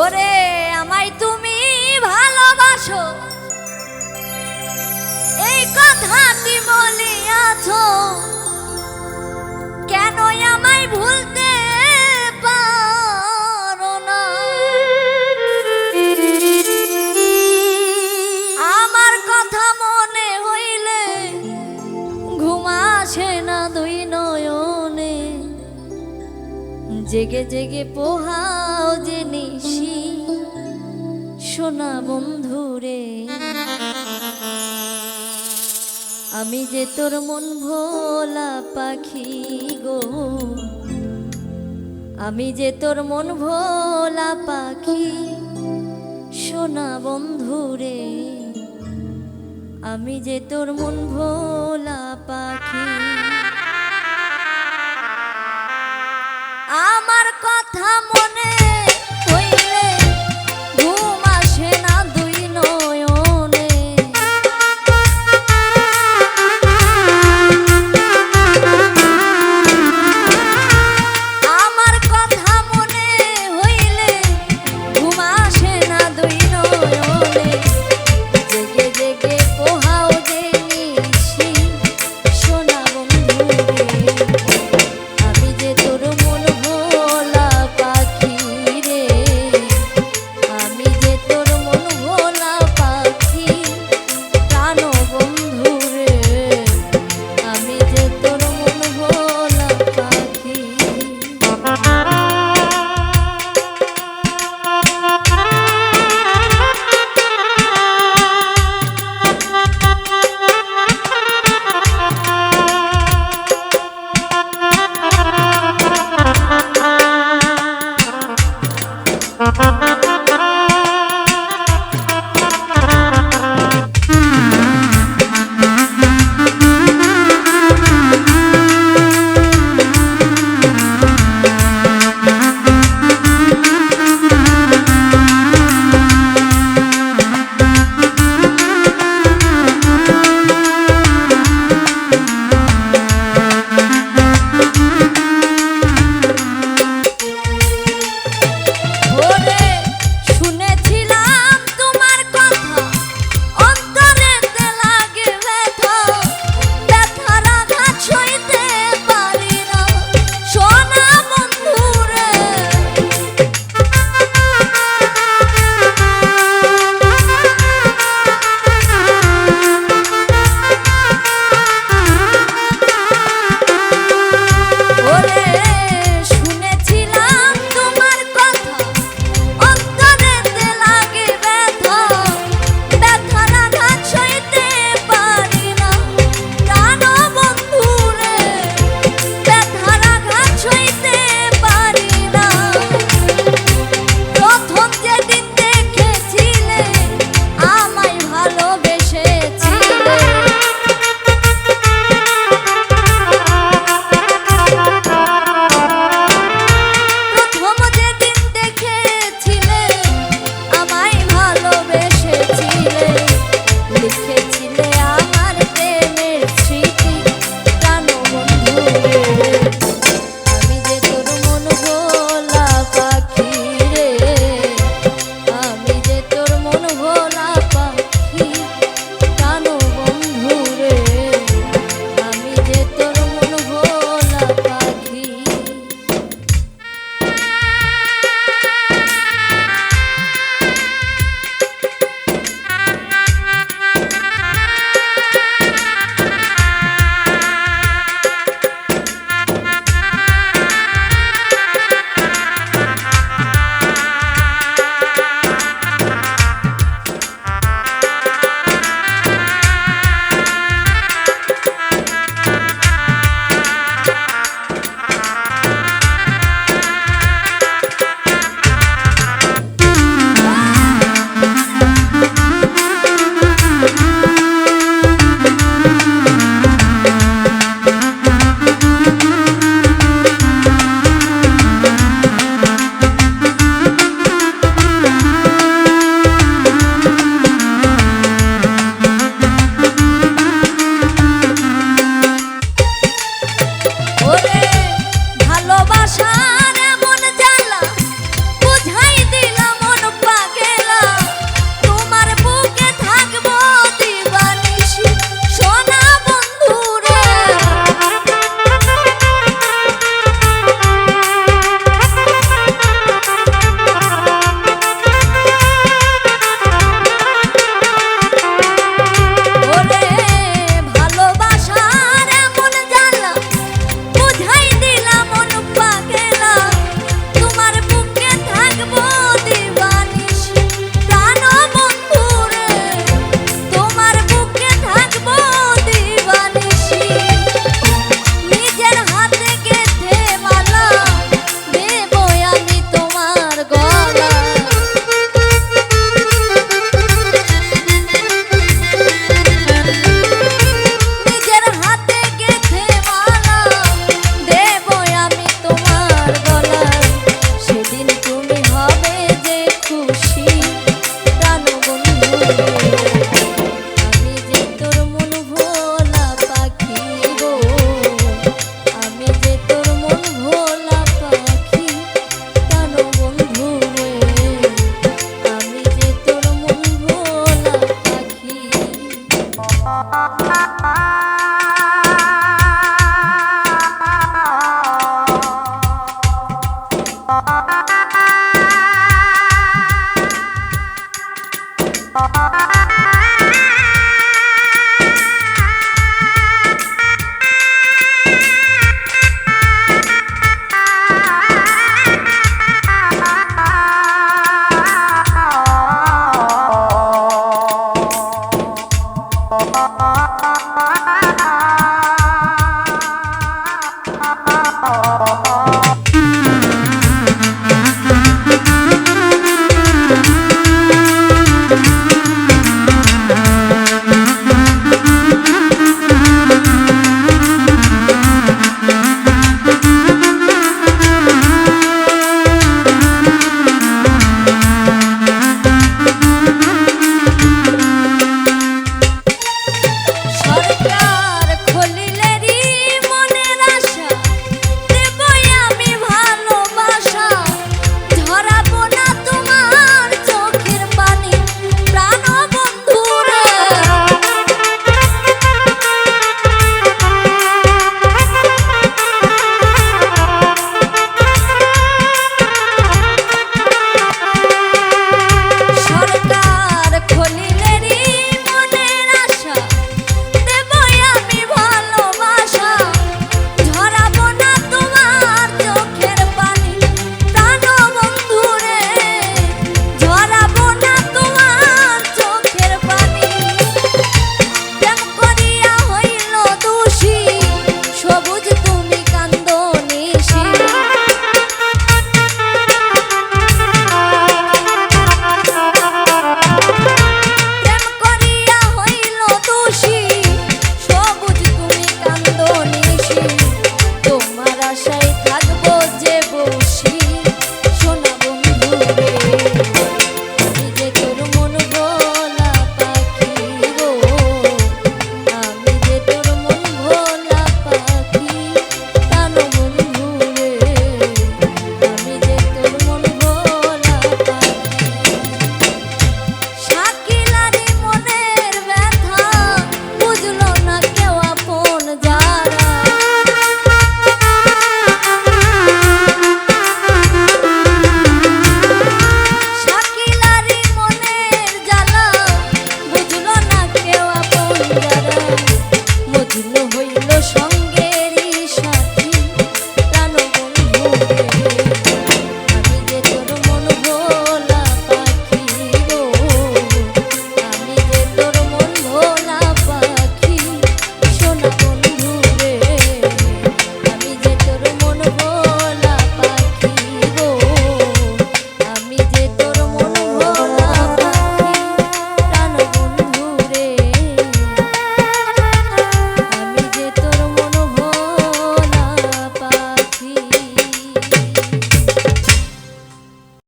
ওরে আমায় তুমি ভালোবাসো। এই কথা কথাটি বলিয়াছ কেন আমায় ভুলতে পারো না? আমার কথা মনে হইলে না জেগে জেগে পোহাও সোনা বন্ধুরে। আমি যে তোর মন ভোলা পাখি গো, আমি যে তোর মন ভোলা পাখি, সোনা বন্ধুরে। আমি যে তোর মন ভোলা পাখি। আমার কথা মনে